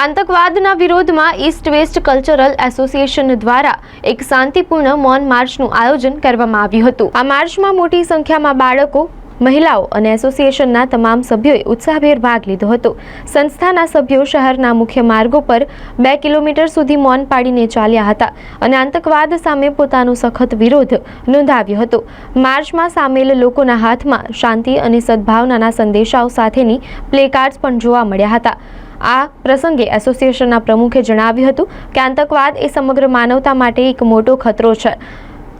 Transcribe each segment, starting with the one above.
આતંકવાદના વિરોધમાં east west cultural association દ્વારા એક શાંતિપૂર્ણ મૌન માર્ચનું આયોજન કરવામાં આવ્યું હતું. આ માર્ચમાં મોટી સંખ્યામાં બાળકો, મહિલાઓ અને એસોસિએશનના તમામ સભ્યોએ ઉત્સાહભેર ભાગ લીધો હતો. સંસ્થાના સભ્યો શહેરના મુખ્ય માર્ગો પર બે કિલોમીટર સુધી મૌન પાડીને ચાલ્યા હતા અને આતંકવાદ સામે પોતાનો સખત વિરોધ નોંધાવ્યો હતો. માર્ચમાં સામેલ લોકોના હાથમાં શાંતિ અને સદભાવનાના સંદેશાઓ સાથેની પ્લેકાર્ડ્સ પણ જોવા મળ્યા હતા. આ પ્રસંગે એસોસિએશનના પ્રમુખે જણાવ્યું હતું કે આતંકવાદ એ સમગ્ર માનવતા માટે એક મોટો ખતરો છે.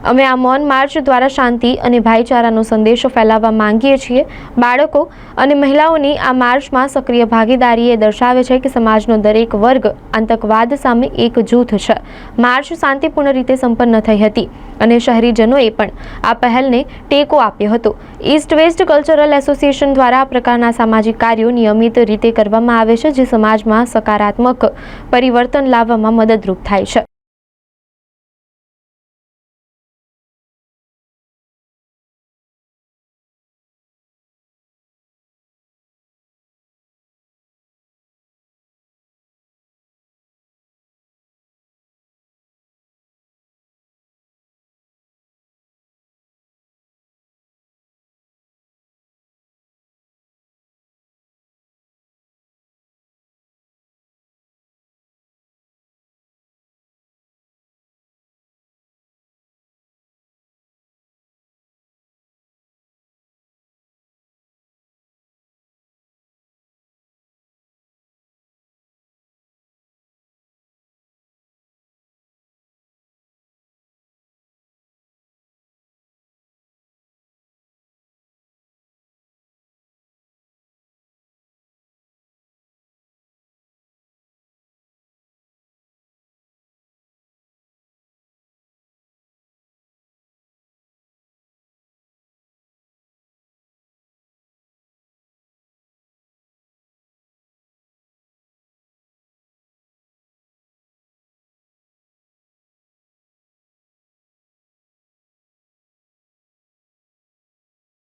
અમે આ મૌન માર્ચ દ્વારા શાંતિ અને ભાઈચારાનો સંદેશો ફેલાવવા માંગીએ છીએ. બાળકો અને મહિલાઓની આ માર્ચમાં સક્રિય ભાગીદારી એ દર્શાવે છે કે સમાજનો દરેક વર્ગ આતંકવાદ સામે એક જૂથ છે. માર્ચ શાંતિપૂર્ણ રીતે સંપન્ન થઈ હતી અને શહેરીજનોએ પણ આ પહેલને ટેકો આપ્યો હતો. ઈસ્ટ વેસ્ટ કલ્ચરલ એસોસિએશન દ્વારા આ પ્રકારના સામાજિક કાર્યો નિયમિત રીતે કરવામાં આવે છે, જે સમાજમાં સકારાત્મક પરિવર્તન લાવવામાં મદદરૂપ થાય છે.